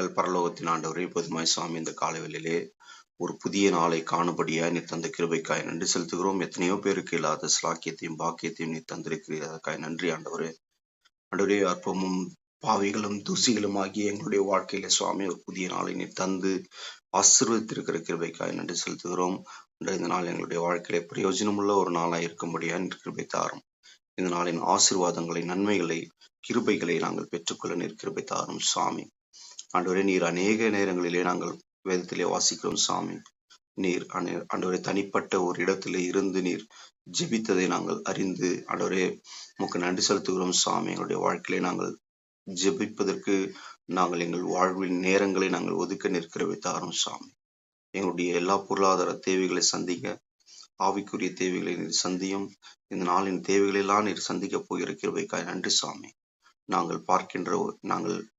எங்கள் பரலோகத்தின் ஆண்டவரே பொதுமாய் சுவாமி இந்த காலவெளியிலே ஒரு புதிய நாளை காணும்படியாய் நீ தந்த கிருபைக்காய் நன்றி செலுத்துகிறோம். எத்தனையோ பேருக்கு இல்லாத ஸ்லாக்கியத்தையும் பாக்கியத்தையும் நீ தந்திருக்கிறீர் நன்றி ஆண்டவரே. ஆண்டவரே அற்பமும் பாவிகளும் தூசிகளும் ஆகிய எங்களுடைய வாழ்க்கையில சுவாமி ஒரு புதிய நாளை நீ தந்து ஆசீர்வதித்திருக்கிற கிருபைக்காய் நன்றி செலுத்துகிறோம். இந்த நாள் எங்களுடைய வாழ்க்கையில பிரயோஜனமுள்ள ஒரு நாளாக இருக்கும்படியா நீ கிருபை தாரும். இந்த நாளின் ஆசீர்வாதங்களை நன்மைகளை கிருபைகளை நாங்கள் பெற்றுக்கொள்ள நீர் கிருபை தாரும். சுவாமி ஆண்டவரே நீர் அநேக நேரங்களிலே நாங்கள் வேதத்திலே வாசிக்கிறோம் சாமி. நீர் அன- ஆண்டவரே தனிப்பட்ட ஒரு இடத்திலே இருந்து நீர் ஜெபித்ததை நாங்கள் அறிந்து ஆண்டவரே உமக்கு நன்றி செலுத்துகிறோம் சாமி. எங்களுடைய வாழ்க்கையிலே நாங்கள் ஜெபிப்பதற்கு நாங்கள் எங்கள் வாழ்வின் நேரங்களை நாங்கள் ஒதுக்க நிற்கிறவை தாரும் சாமி. எங்களுடைய எல்லா பொருளாதார தேவைகளை சந்திக்க ஆவிக்குரிய தேவைகளை நீர் சந்தியும் இந்த நாளின் தேவைகளெல்லாம் நீர் சந்திக்க போகிற கிருபைக்காய். நன்றி சாமி. நாங்கள் பார்க்கின்ற நாங்கள்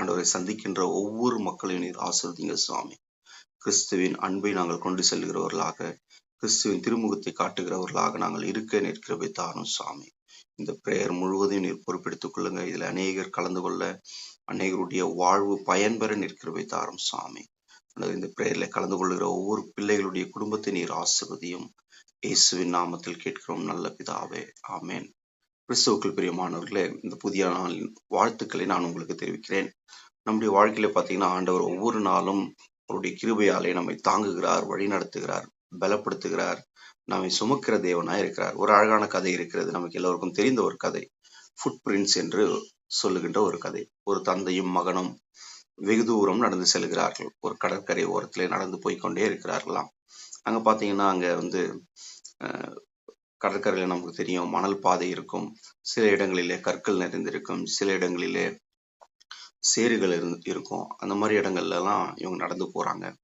ஆண்டவரை சந்திக்கின்ற ஒவ்வொரு மக்களையும் நீர் ஆசிர்வதிங்க சுவாமி. கிறிஸ்துவின் அன்பை நாங்கள் கொண்டு செல்கிறவர்களாக கிறிஸ்துவின் திருமுகத்தை காட்டுகிறவர்களாக நாங்கள் இருக்க நிற்கிறவை தாரும் சுவாமி. இந்த பிரேயர் முழுவதையும் நீர் பொறுப்பெடுத்துக் கொள்ளுங்க. இதில் அநேகர் கலந்து கொள்ள அநேகருடைய வாழ்வு பயன்பெற நிற்கிறவை தாரும் சுவாமி. இந்த பிரேயர்ல கலந்து கொள்கிற ஒவ்வொரு பிள்ளைகளுடைய குடும்பத்தை நீர் ஆசிர்வதியும். இயேசுவின் நாமத்தில் கேட்கிறோம் நல்ல பிதாவே. ஆமேன். கிறிஸ்துவுக்குள் பிரியமானவர்களே இந்த புதிய நாளின் வாழ்த்துக்களை நான் உங்களுக்கு தெரிவிக்கிறேன். நம்முடைய வாழ்க்கையில பாத்தீங்கன்னா ஆண்டவர் ஒவ்வொரு நாளும் அவருடைய கிருபையாலே நம்மை தாங்குகிறார் வழி நடத்துகிறார் பலப்படுத்துகிறார் நம்மை சுமக்கிற தேவனாய் இருக்கிறார். ஒரு அழகான கதை இருக்கிறது நமக்கு எல்லோருக்கும் தெரிந்த ஒரு கதை. ஃபுட் பிரிண்ட்ஸ் என்று சொல்லுகின்ற ஒரு கதை. ஒரு தந்தையும் மகனும் வெகு தூரம் நடந்து செல்கிறார்கள். ஒரு கடற்கரை ஓரத்திலே நடந்து போய்கொண்டே இருக்கிறார்களாம். அங்க பாத்தீங்கன்னா அங்க வந்து அஹ், கடற்கரையில நமக்கு தெரியும். மணல் பாதை இருக்கும். சில இடங்களிலே கற்கள் நிறைந்திருக்கும். சில இடங்களிலே சேறுகள் இருந்து- இருக்கும். அந்த மாதிரி இடங்கள்ல எல்லாம் இவங்க நடந்து போறாங்க.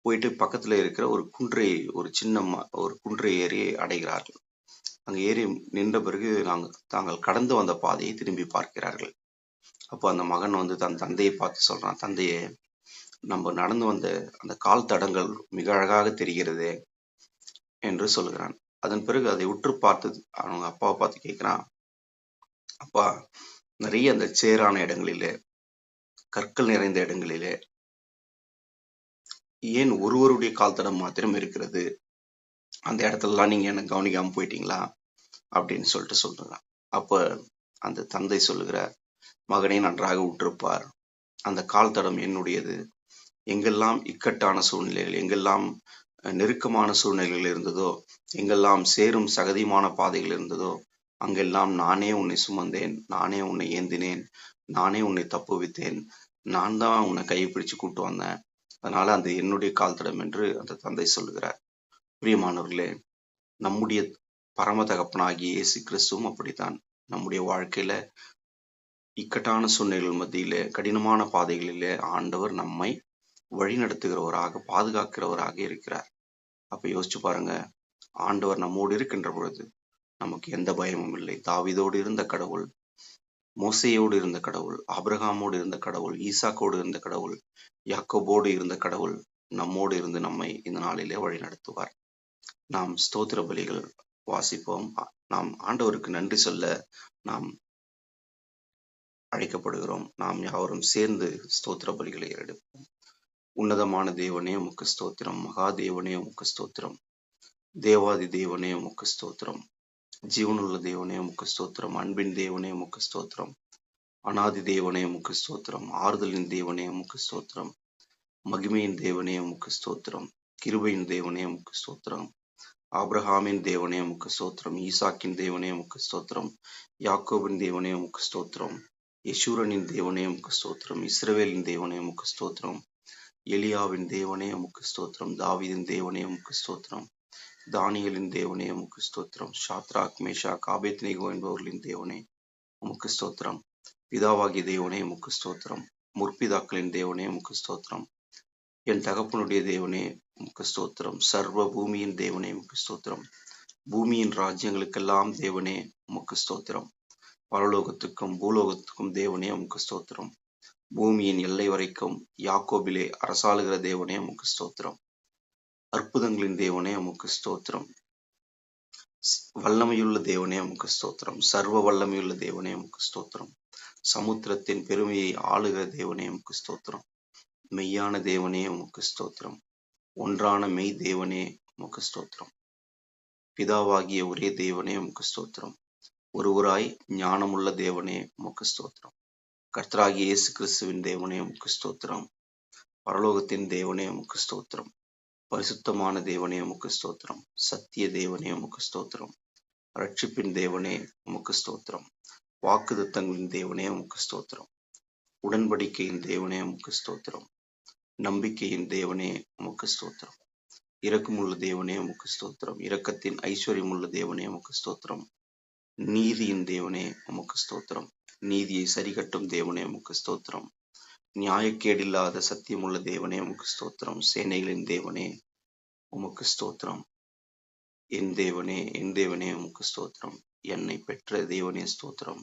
போயிட்டு பக்கத்துல இருக்கிற ஒரு குன்றை ஒரு சின்ன ம- ஒரு குன்றை ஏறி அடைகிறார்கள். அங்க ஏறி நின்ற பிறகு நாங்கள் தாங்கள் கடந்து வந்த பாதையை திரும்பி பார்க்கிறார்கள். அப்போ அந்த மகன் வந்து தன் தந்தையை பார்த்து சொல்றான் தந்தையே நம்ம நடந்து வந்த அந்த கால் தடங்கள் மிக அழகாக தெரிகிறது என்று சொல்கிறான். அதன் பிறகு அதை உற்று பார்த்து அவங்க அப்பாவை பார்த்து கேட்கிறான் அப்பா நிறைய அந்த சேரான இடங்களிலே கற்கள் நிறைந்த இடங்களிலே ஏன் ஒருவருடைய கால் தடம் மாத்திரம் இருக்கிறது? அந்த இடத்துலலாம் நீங்க என்ன கவனிக்காம போயிட்டீங்களா? அப்படின்னு சொல்லிட்டு சொல்றான். அப்ப அந்த தந்தை சொல்லுகிறார் மகனை நன்றாக உற்றிருப்பார் அந்த கால் தடம் என்னுடையது. எங்கெல்லாம் இக்கட்டான சூழ்நிலைகள் எங்கெல்லாம் நெருக்கமான சூழ்நிலைகள் இருந்ததோ எங்கெல்லாம் சேரும் சகதியுமான பாதைகள் இருந்ததோ அங்கெல்லாம் நானே உன்னை சுமந்தேன் நானே உன்னை ஏந்தினேன் நானே உன்னை தப்புவித்தேன் நான் தான் உன்னை கைப்பிடிச்சு கூட்டு வந்தேன். அதனால அந்த என்னுடைய கால் தடம் என்று அந்த தந்தை சொல்லுகிறார். பிரியமானவர்களே நம்முடைய பரம தகப்பனாகிய இயேசு கிறிஸ்துவும் அப்படித்தான். நம்முடைய வாழ்க்கையில இக்கட்டான சூழ்நிலைகள் மத்தியிலே கடினமான பாதைகளிலே ஆண்டவர் நம்மை வழிநடத்துகிறவராக பாதுகாக்கிறவராக இருக்கிறார். அப்ப யோசிச்சு பாருங்க. ஆண்டவர் நம்மோடு இருக்கின்ற பொழுது நமக்கு எந்த பயமும் இல்லை. தாவிதோடு இருந்த கடவுள் மோசையோடு இருந்த கடவுள் ஆபிரகாமோடு இருந்த கடவுள் ஈசாக்கோடு இருந்த கடவுள் யாக்கோபோடு இருந்த கடவுள் நம்மோடு இருந்து நம்மை இந்த நாளிலே வழி நடத்துவார். நாம் ஸ்தோத்திர பலிகள் வாசிப்போம். நாம் ஆண்டவருக்கு நன்றி சொல்ல நாம் அழைக்கப்படுகிறோம். நாம் யாவரும் சேர்ந்து ஸ்தோத்திர பலிகளை எடுப்போம் உன்னதமான தேவனே உமக்கு ஸ்தோத்திரம் மகா தேவனே உமக்கு ஸ்தோத்திரம் தேவாதி தேவனே உமக்கு ஸ்தோத்திரம் ஜீவனுள்ள தேவனே உமக்கு ஸ்தோத்திரம் அன்பின் தேவனே உமக்கு ஸ்தோத்திரம் அனாதி தேவனே உமக்கு ஸ்தோத்திரம் ஆறுதலின் தேவனே உமக்கு ஸ்தோத்திரம் மகிமையின் தேவனே உமக்கு ஸ்தோத்திரம் கிருபையின் தேவனே உமக்கு ஸ்தோத்திரம் ஆப்ரஹாமின் தேவனே உமக்கு ஸ்தோத்திரம் ஈசாக்கின் தேவனே உமக்கு ஸ்தோத்திரம் யாக்கோபின் தேவனே உமக்கு ஸ்தோத்திரம் யசூரனின் தேவனே உமக்கு ஸ்தோத்திரம் இஸ்ரவேலின் தேவனே உமக்கு ஸ்தோத்திரம் எலியாவின் தேவனே உமக்கு ஸ்தோத்திரம் தாவிதின் தேவனே உமக்கு ஸ்தோத்திரம் தானியலின் தேவனே உமக்கு ஸ்தோத்திரம் ஷாத்ராக் காபேத் ஆபேத்நேகோ என்பவர்களின் தேவனே உமக்கு ஸ்தோத்திரம் பிதாவாகிய தேவனே உமக்கு ஸ்தோத்திரம் முற்பிதாக்களின் தேவனே உமக்கு ஸ்தோத்திரம் என் தகப்பனுடைய தேவனே உமக்கு ஸ்தோத்திரம் சர்வ பூமியின் தேவனே உமக்கு ஸ்தோத்திரம் பூமியின் ராஜ்யங்களுக்கெல்லாம் தேவனே உமக்கு ஸ்தோத்திரம் பரலோகத்துக்கும் பூலோகத்துக்கும் தேவனே உமக்கு ஸ்தோத்திரம் பூமியின் எல்லை வரைக்கும் யாக்கோபிலே அரசாளுகிற தேவனே உமக்கு ஸ்தோத்திரம். அற்புதங்களின் தேவனே உமக்கு ஸ்தோத்திரம். வல்லமையுள்ள தேவனே உமக்கு ஸ்தோத்திரம். சர்வ வல்லமையுள்ள தேவனே உமக்கு ஸ்தோத்திரம். சமுத்திரத்தின் பெருமையை ஆளுகிற தேவனே உமக்கு ஸ்தோத்திரம். மெய்யான தேவனே உமக்கு ஸ்தோத்திரம். ஒன்றான மெய் தேவனே உமக்கு ஸ்தோத்திரம். பிதாவாகிய ஒரே தேவனே உமக்கு ஸ்தோத்திரம். ஒருவராய் ஞானமுள்ள தேவனே உமக்கு ஸ்தோத்திரம். கர்த்தராகிய இயேசு கிறிஸ்துவின் தேவனே உமக்கு ஸ்தோத்திரம் பரலோகத்தின் தேவனே உமக்கு ஸ்தோத்திரம் பரிசுத்தமான தேவனே உமக்கு ஸ்தோத்திரம் சத்திய தேவனே உமக்கு ஸ்தோத்திரம் ரட்சிப்பின் தேவனே உமக்கு ஸ்தோத்திரம் வாக்குதத்தங்களின் தேவனே உமக்கு ஸ்தோத்திரம் உடன்படிக்கையின் தேவனே உமக்கு ஸ்தோத்திரம் நம்பிக்கையின் தேவனே உமக்கு ஸ்தோத்திரம் இரக்கமுள்ள தேவனே உமக்கு ஸ்தோத்திரம் இரக்கத்தின் ஐஸ்வர்யமுள்ள தேவனே உமக்கு ஸ்தோத்திரம் நீதியின் தேவனே உமக்கு ஸ்தோத்திரம் நீதியை சரிகட்டும் தேவனே உமக்கு ஸ்தோத்திரம். நியாயக்கேடில்லாத சத்தியமுள்ள தேவனே உமக்கு ஸ்தோத்திரம். சேனைகளின் தேவனே உமக்கு ஸ்தோத்திரம். என் தேவனே என் தேவனே உமக்கு ஸ்தோத்திரம். என்னை பெற்ற தேவனே ஸ்தோத்திரம்.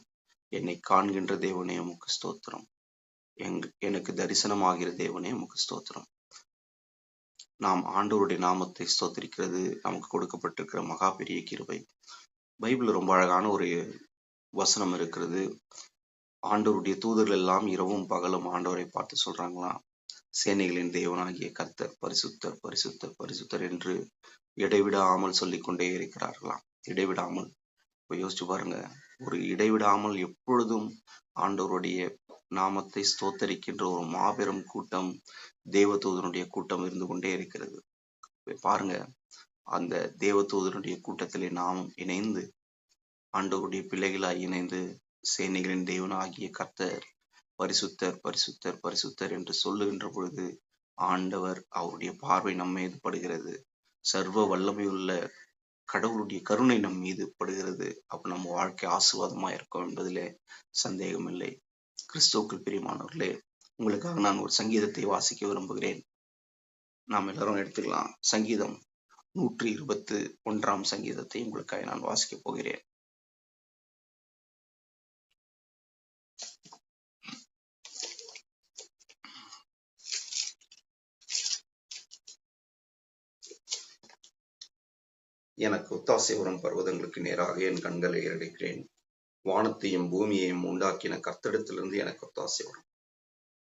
என்னை காண்கின்ற தேவனே உமக்கு ஸ்தோத்திரம். எங் எனக்கு தரிசனமாகிற தேவனே உமக்கு ஸ்தோத்திரம். நாம் ஆண்டவருடைய நாமத்தை ஸ்தோத்திரிக்கிறது நமக்கு கொடுக்கப்பட்டிருக்கிற மகா பெரிய கிருபை. பைபிள் ரொம்ப அழகான ஒரு வசனம் இருக்கிறது. ஆண்டவருடைய தூதர்கள் எல்லாம் இரவும் பகலும் ஆண்டவரை பார்த்து சொல்றாங்களாம் சேனைகளின் தேவனாகிய கர்த்தர் பரிசுத்தர் பரிசுத்தர் பரிசுத்தர் என்று இடைவிடாமல் சொல்லிக்கொண்டே இருக்கிறார்களாம் இடைவிடாமல். இப்ப யோசிச்சு பாருங்க. ஒரு இடைவிடாமல் எப்பொழுதும் ஆண்டவருடைய நாமத்தை ஸ்தோத்தரிக்கின்ற ஒரு மாபெரும் கூட்டம் தேவதூதனுடைய கூட்டம் இருந்து கொண்டே இருக்கிறது. பாருங்க. அந்த தேவதூதனுடைய கூட்டத்திலே நாம் இணைந்து ஆண்டவருடைய பிள்ளைகளாய் இணைந்து சேனைகளின் தேவனாகிய கர்த்தர் பரிசுத்தர் பரிசுத்தர் பரிசுத்தர் என்று சொல்லுகின்ற பொழுது ஆண்டவர் அவருடைய பார்வை நம்ம மீது படுகிறது. சர்வ வல்லமையுள்ள கடவுளுடைய கருணை நம் மீது படுகிறது. அப்ப நம்ம வாழ்க்கை ஆசுவாதமா இருக்கும் என்பதிலே சந்தேகம் இல்லை கிறிஸ்துவுக்குள் பிரியமானவர்களே உங்களுக்காக நான் ஒரு சங்கீதத்தை வாசிக்க விரும்புகிறேன். நாம் எல்லாரும் எடுத்துக்கலாம். சங்கீதம் நூற்றி இருபத்து ஒன்றாம் சங்கீதத்தை உங்களுக்காக நான் வாசிக்க போகிறேன். எனக்கு ஒத்தாசை உரம் பர்வதங்களுக்கு நேராக என் கண்களை ஏறெடுக்கிறேன். வானத்தையும் பூமியையும் உண்டாக்கின கர்த்தடத்திலிருந்து எனக்கு ஒத்தாசை வரும்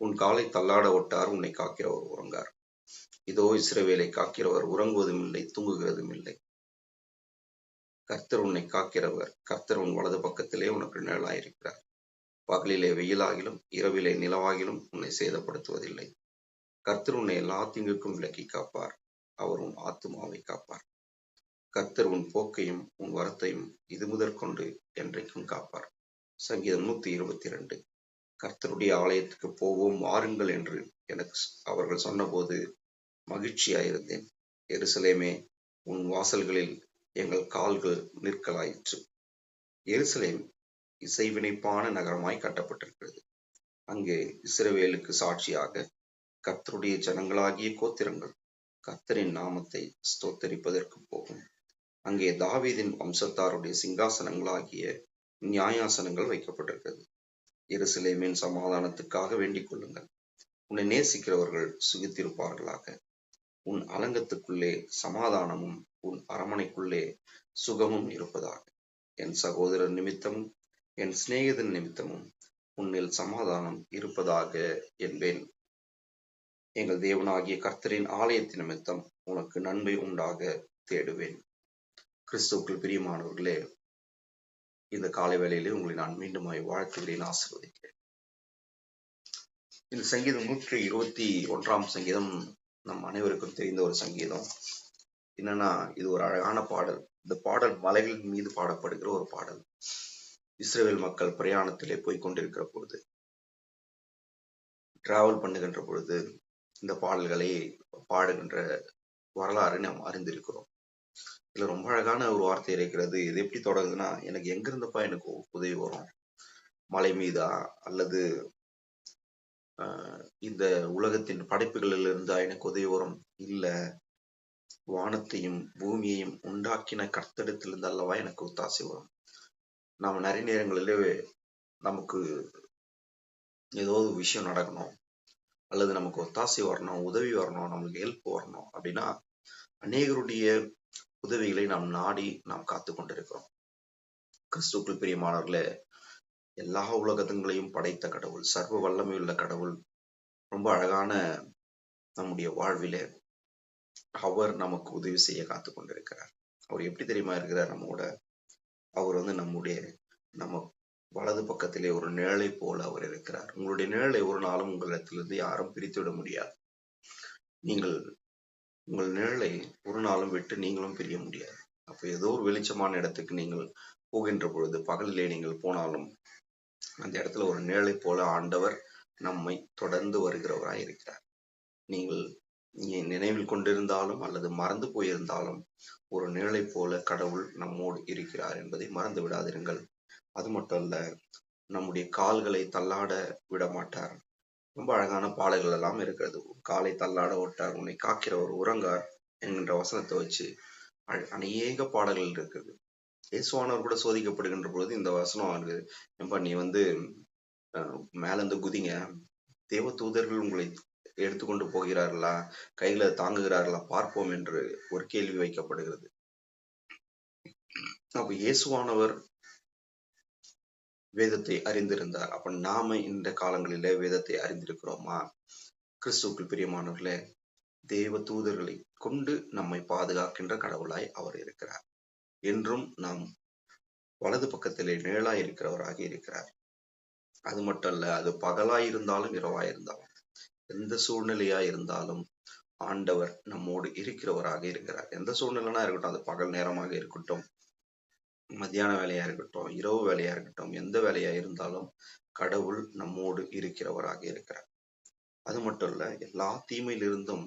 உன் காலை தள்ளாட ஒட்டார் உன்னை காக்கிறவர் உறங்கார். இதோ இஸ்ரவேலை காக்கிறவர் உறங்குவதும் இல்லை தூங்குகிறதும் இல்லை. கர்த்தர் உன்னை காக்கிறவர் கர்த்தர் உன் வலது பக்கத்திலே உனக்கு நிழலாயிருக்கிறார். பகலிலே வெயிலாகிலும் இரவிலே நிலவாகிலும் உன்னை சேதப்படுத்துவதில்லை. கர்த்தர் உன்னை எல்லா திங்குக்கும் விலக்கி காப்பார். அவர் உன் ஆத்துமாவை காப்பார். கர்த்தர் உன் போக்கையும் உன் வரத்தையும் இது முதற்கொண்டு என்றைக்கும் காப்பார். சங்கீதம் நூத்தி இருபத்தி ரெண்டு கர்த்தருடைய ஆலயத்துக்கு போவோம் வாருங்கள் என்று எனக்கு அவர்கள் சொன்னபோது மகிழ்ச்சியாயிருந்தேன். எருசலேமே உன் வாசல்களில் எங்கள் கால்கள் நிற்கலாயிற்று. எருசலேம் இசைவினைப்பான நகரமாய் கட்டப்பட்டிருக்கிறது. அங்கே இஸ்ரவேலுக்கு சாட்சியாக கர்த்தருடைய ஜனங்களாகிய கோத்திரங்கள் கர்த்தரின் நாமத்தை ஸ்தோத்தரிப்பதற்கு போகும். அங்கே தாவீதின் வம்சத்தாருடைய சிங்காசனங்களாகிய நியாயாசனங்கள் வைக்கப்பட்டிருக்கிறது. எருசலேமின் சமாதானத்துக்காக வேண்டிக் கொள்ளுங்கள். உன்னை நேசிக்கிறவர்கள் சுகித்திருப்பார்களாக. உன் அலங்கத்துக்குள்ளே சமாதானமும் உன் அரமனைக்குள்ளே சுகமும் இருப்பதாக. என் சகோதரர் நிமித்தமும் என் சிநேகிதன் நிமித்தமும் உன்னில் சமாதானம் இருப்பதாக என்பேன். எங்கள் தேவனாகிய கர்த்தரின் ஆலயத்தின் நிமித்தம் உனக்கு நன்மை உண்டாக தேடுவேன். கிறிஸ்துவுக்குள் பிரியமானவர்களே இந்த காலை வேளையிலே உங்களை நான் மீண்டுமாய் வாழ்த்துகிறேன் ஆசிர்வதிக்கிறேன். இந்த சங்கீதம் நூற்றி இருபத்தி ஒன்றாம் சங்கீதம் நம் அனைவருக்கும் தெரிந்த ஒரு சங்கீதம். என்னன்னா இது ஒரு அழகான பாடல். இந்த பாடல் மலைகளின் மீது பாடப்படுகிற ஒரு பாடல். இஸ்ரேல் மக்கள் பிரயாணத்திலே போய் கொண்டிருக்கிற பொழுது டிராவல் பண்ணுகின்ற பொழுது இந்த பாடல்களை பாடுகின்ற வரலாறு நாம் அறிந்திருக்கிறோம். இதுல ரொம்ப அழகான ஒரு வார்த்தை இருக்கிறது இது எப்படி தொடங்குதுன்னா எனக்கு எங்க இருந்தப்பா எனக்கு உதவி வரும்? மலை மீதா? அல்லது இந்த உலகத்தின் படைப்புகளில் இருந்தா எனக்கு உதவி வரும்? இல்ல வானத்தையும் பூமியையும் உண்டாக்கின கர்த்தடத்திலிருந்து அல்லவா எனக்கு ஒத்தாசை வரும்? நாம நிறைய நேரங்களிலே நமக்கு ஏதோ ஒரு விஷயம் நடக்கணும். அல்லது நமக்கு ஒத்தாசை வரணும் உதவி வரணும் நமக்கு ஹெல்ப் வரணும். அப்படின்னா அநேகருடைய உதவிகளை நாம் நாடி நாம் காத்து கொண்டிருக்கிறோம். கிறிஸ்துக்குள் பிரியமானவர்களே எல்லா உலகங்களையும் படைத்த கடவுள் சர்வ வல்லமையுள்ள கடவுள் ரொம்ப அழகான நம்முடைய வாழ்விலே அவர் நமக்கு உதவி செய்ய காத்து கொண்டிருக்கிறார். அவர் எப்படி தெரியுமா இருக்கிறார் நம்மோட? அவர் வந்து நம்முடைய நம்ம வலது பக்கத்திலே ஒரு நிழலை போல அவர் இருக்கிறார். உங்களுடைய நிழலை ஒரு நாளும் உங்களிடத்திலிருந்து யாரும் பிரித்து விட முடியாது. நீங்கள் உங்கள் நிழலை ஒரு நாளும் விட்டு நீங்களும் பிரிய முடியாது. அப்ப ஏதோ ஒரு வெளிச்சமான இடத்துக்கு நீங்கள் போகின்ற பொழுது பகலிலே நீங்கள் போனாலும் அந்த இடத்துல ஒரு நிழலை போல ஆண்டவர் நம்மை தொடர்ந்து வருகிறவராய் இருக்கிறார். நீங்கள் நீ நினைவில் கொண்டிருந்தாலும் அல்லது மறந்து போயிருந்தாலும் ஒரு நிழலை போல கடவுள் நம்மோடு இருக்கிறார் என்பதை மறந்து விடாதிருங்கள். அது மட்டும் அல்ல நம்முடைய கால்களை தள்ளாட விட மாட்டார். ரொம்ப அழகான பாடல்கள் எல்லாம் இருக்கிறது. காலை தள்ளாட ஒட்டார் உன்னை காக்கிற ஒரு உறங்கார் என்கின்ற வசனத்தை வச்சு அநேக பாடல்கள் இருக்குது. இயேசுவானவர் கூட சோதிக்கப்படுகின்ற பொழுது இந்த வசனம் இருக்குது. ஏம்பா நீ வந்து அஹ், மேல இருந்து குதிங்க. தேவ தூதர்கள் உங்களை எடுத்துக்கொண்டு போகிறார்களா? கையில தாங்குகிறார்களா? பார்ப்போம் என்று ஒரு கேள்வி வைக்கப்படுகிறது. அப்ப இயேசுவானவர் வேதத்தை அறிந்திருந்தார். அப்ப நாம இந்த காலங்களிலே வேதத்தை அறிந்திருக்கிறோமா? கிறிஸ்துவுக்குள் பிரியமானவர்களே தேவ தூதர்களை கொண்டு நம்மை பாதுகாக்கின்ற கடவுளாய் அவர் இருக்கிறார். என்றும் நாம் வலது பக்கத்திலே நிழலாய் இருக்கிறவராக இருக்கிறார். அது மட்டும் அல்ல அது பகலாய் இருந்தாலும் இரவாய் இருந்தாலும் எந்த சூழ்நிலையா இருந்தாலும் ஆண்டவர் நம்மோடு இருக்கிறவராக இருக்கிறார். எந்த சூழ்நிலைனா இருக்கட்டும் அது பகல் நேரமாக இருக்கட்டும் மத்தியான வேலையா இருக்கட்டும் இரவு வேலையா இருக்கட்டும் எந்த வேலையா இருந்தாலும் கடவுள் நம்மோடு இருக்கிறவராக இருக்கிறார். அது மட்டும் இல்ல எல்லா தீமையிலிருந்தும்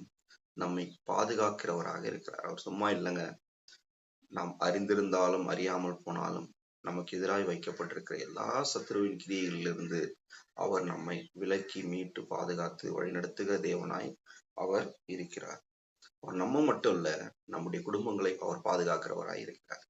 நம்மை பாதுகாக்கிறவராக இருக்கிறார். அவர் சும்மா இல்லைங்க. நாம் அறிந்திருந்தாலும் அறியாமல் போனாலும் நமக்கு எதிராய் வைக்கப்பட்டிருக்கிற எல்லா சத்ருவின் கிரியைகளிலிருந்து அவர் நம்மை விலக்கி மீட்டு பாதுகாத்து வழிநடத்துகிற தேவனாய் அவர் இருக்கிறார். அவர் நம்ம மட்டும் இல்ல நம்முடைய குடும்பங்களை அவர் பாதுகாக்கிறவராய் இருக்கிறார்.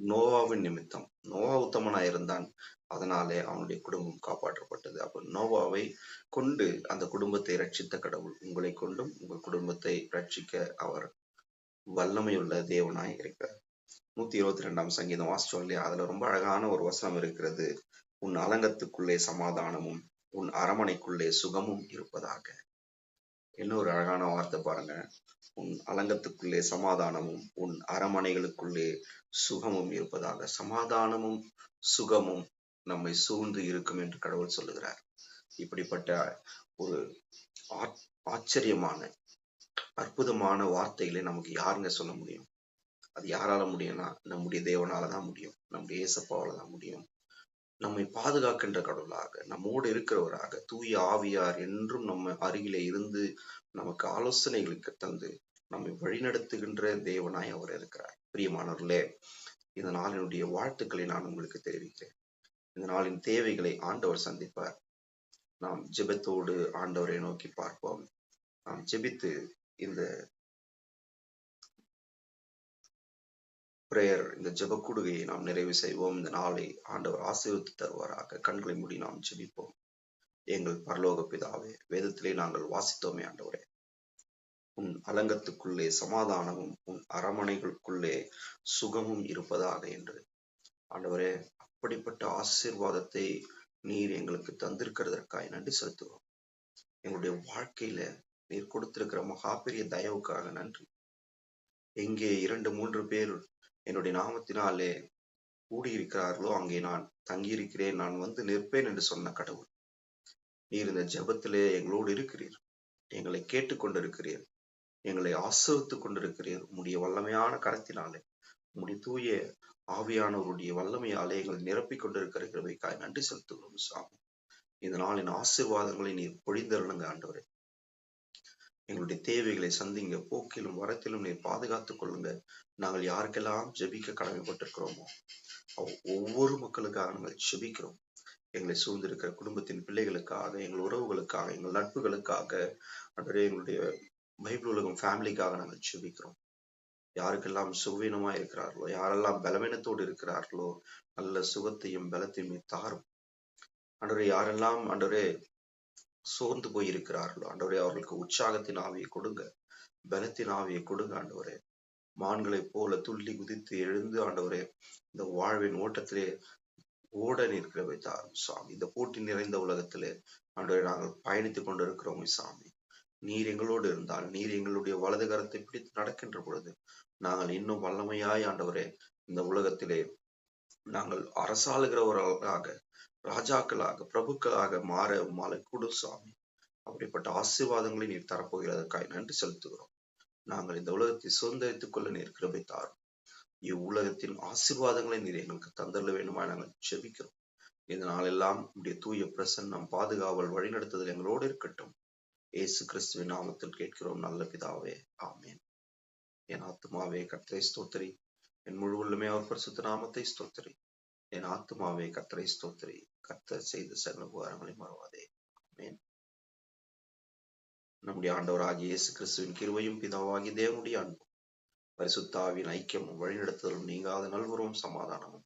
நோவாவின் நிமித்தம். நோவா உத்தமனாய் இருந்தான். அதனாலே அவனுடைய குடும்பம் காப்பாற்றப்பட்டது. அப்ப நோவாவை கொண்டு அந்த குடும்பத்தை ரட்சித்த கடவுள் உங்களை கொண்டும் உங்கள் குடும்பத்தை ரட்சிக்க அவர் வல்லமையுள்ள தேவனாய் இருக்கிறார். நூத்தி இருபத்தி ரெண்டாம் சங்கீதம் வாசிச்சோம் இல்லையா? அதுல ரொம்ப அழகான ஒரு வசனம் இருக்கிறது. உன் அலங்கத்துக்குள்ளே சமாதானமும் உன் அரமனைக்குள்ளே சுகமும் இருப்பதாக. இன்னொரு அழகான வார்த்தை பாருங்க. உன் அலங்கத்துக்குள்ளே சமாதானமும் உன் அரமனைகளுக்குள்ளே சுகமும் இருப்பதாக. சமாதானமும் சுகமும் நம்மை சூழ்ந்து இருக்கும் என்று கடவுள் சொல்லுகிறார். இப்படிப்பட்ட ஒரு ஆச்சரியமான அற்புதமான வார்த்தைகளை நமக்கு யாருங்க சொல்ல முடியும்? அது யாரால முடியும்னா நம்முடைய தேவனால தான் முடியும். நம்முடைய ஏசப்பாவால தான் முடியும். நம்மை பாதுகாக்கின்ற கடவுளாக நம்மோடு இருக்கிறவராக தூய ஆவியார் என்றும் நம்ம அருகிலே இருந்து நமக்கு ஆலோசனைகளுக்கு தந்து நம்மை வழிநடத்துகின்ற தேவனாய் அவர் இருக்கிறார். பிரியமானவர்களே இந்த நாளினுடைய வாழ்த்துக்களை நான் உங்களுக்கு தெரிவிக்கிறேன். இந்த நாளின் தேவைகளை ஆண்டவர் சந்திப்பார். நாம் ஜெபத்தோடு ஆண்டவரை நோக்கி பார்ப்போம். நாம் ஜெபித்து இந்த பிரேயர் இந்த ஜெப கூடுகையை நாம் நிறைவு செய்வோம். இந்த நாளை ஆண்டவர் ஆசீர்வித்து தருவாராக. கண்களை மூடி நாம் ஜெபிப்போம். எங்கள் பரலோக பிதாவே வேதத்திலே நாங்கள் வாசித்தோமே ஆண்டவரே. உன் அலங்கத்துக்குள்ளே சமாதானமும் உன் அரமனைகளுக்குள்ளே சுகமும் இருப்பதாக என்று. ஆண்டவரே அப்படிப்பட்ட ஆசீர்வாதத்தை நீர் எங்களுக்கு தந்திருக்கிறதற்காய் நன்றி செலுத்துகிறோம். எங்களுடைய வாழ்க்கையில நீர் கொடுத்திருக்கிற மகா பெரிய தயவுக்காக நன்றி. எங்கே இரண்டு மூன்று பேர் என்னுடைய நாமத்தினாலே கூடியிருக்கிறார்களோ அங்கே நான் தங்கியிருக்கிறேன் நான் வந்து நிற்பேன் என்று சொன்ன கடவுள். நீர் இந்த ஜபத்திலே எங்களோடு இருக்கிறீர். எங்களை கேட்டுக்கொண்டிருக்கிறீர். எங்களை ஆசிரித்துக் கொண்டிருக்கிறீர். உம்முடைய வல்லமையான கரத்தினாலே உம்முடைய தூய ஆவியானவருடைய வல்லமையாலே எங்களை நிரப்பிக் கொண்டிருக்கிறவைக்காய் நன்றி செலுத்துகிறோம் சாமி. இந்த நாளின் ஆசீர்வாதங்களை நீர் பொழிந்தருளுங்க ஆண்டவரே. எங்களுடைய தேவைகளை சந்திங்க போக்கிலும் வரத்திலும் நீர் பாதுகாத்துக் கொள்ளுங்க. நாங்கள் யாருக்கெல்லாம் ஜெபிக்க கடமைப்பட்டிருக்கிறோமோ ஒவ்வொரு மக்களுக்காக நாங்கள் ஜெபிக்கிறோம். எங்களை சூழ்ந்திருக்கிற குடும்பத்தின் பிள்ளைகளுக்காக எங்கள் உறவுகளுக்காக எங்கள் நட்புகளுக்காக அன்றே எங்களுடைய பைபிள் உலகம் ஃபேமிலிக்காக நாங்கள் ஜெபிக்கிறோம். யாருக்கெல்லாம் சுகவீனமா இருக்கிறார்களோ யாரெல்லாம் பலவீனத்தோடு இருக்கிறார்களோ நல்ல சுகத்தையும் பலத்தையுமே தாரும். அன்றரே யாரெல்லாம் அன்றரே சோர்ந்து போய் இருக்கிறார்களோ ஆண்டவரே அவர்களுக்கு உற்சாகத்தின் ஆவியை கொடுங்க பலத்தின் ஆவியை கொடுங்க ஆண்டவரே மான்களைப் போல துள்ளி குதித்து எழுந்து ஆண்டவரே இந்த வாழ்வின் ஓட்டத்திலே ஓட நிற்கிற வைத்தார் சாமி. இந்த போட்டி நிறைந்த உலகத்திலே ஆண்டவரை நாங்கள் பயணித்துக் கொண்டிருக்கிறோம் சாமி. நீர் எங்களோடு இருந்தால் நீர் எங்களுடைய வலது கரத்தை பிடித்து நடக்கின்ற பொழுது நாங்கள் இன்னும் வல்லமையாய் ஆண்டவரே இந்த உலகத்திலே நாங்கள் அரசாளுகிறவர்களாக ராஜாக்களாக பிரபுக்களாக மாற உமாலை கொடு சாமி. அப்படிப்பட்ட ஆசீர்வாதங்களை நீர் தரப்போகிறதற்காக நன்றி செலுத்துகிறோம். நாங்கள் இந்த உலகத்தை சுதந்திரித்துக் கொள்ள நீர் கிருபை தாரும். இவ்வுலகத்தின் ஆசீர்வாதங்களை நீர் எங்களுக்கு தந்தள்ள வேண்டுமா நாங்கள் செபிக்கிறோம். இந்த நாளெல்லாம் உடைய தூய பிரசன்னம் பாதுகாவல் வழிநடத்துதல் எங்களோடு இருக்கட்டும். இயேசு கிறிஸ்துவின் நாமத்தில் கேட்கிறோம் நல்ல பிதாவே ஆமேன். என் ஆத்துமாவே கத்தரை ஸ்தோத்திரி. என் முழு உள்ளமே அவர் பரிசுத்த நாமத்தை ஸ்தோத்திரி. என் ஆத்துமாவே கத்தரை ஸ்தோத்திரி. கத்த செய்த சகல உபகாரங்களை மறவாதே. ஆமேன். நம்முடைய ஆண்டவராகிய இயேசு கிறிஸ்துவின் கிருவையும் பிதாவாகி தேவனுடைய அன்பும் பரிசுத்தாவின் ஐக்கியமும் வழிநடத்துதலும் நீங்காத நல்வரும் சமாதானமும்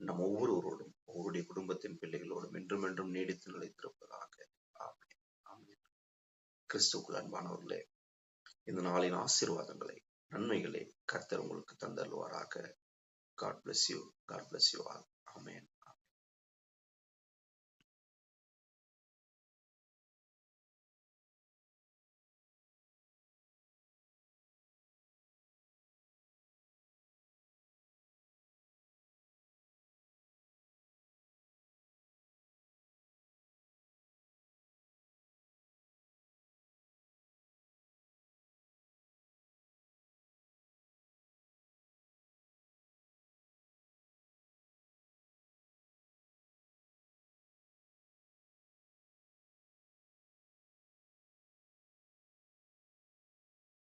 நம் ஒவ்வொருவரோடும் ஒவ்வொருடைய குடும்பத்தின் பிள்ளைகளோடும் என்றும் என்றும் நீடித்து நிலைத்திருப்பதாக. ஆமேன். கிறிஸ்துக்குள் அன்பானவர்களே இந்த நாளின் ஆசீர்வாதங்களை நன்மைகளை கர்த்தர் உங்களுக்கு தந்தருவாராக God bless you God bless you all amen.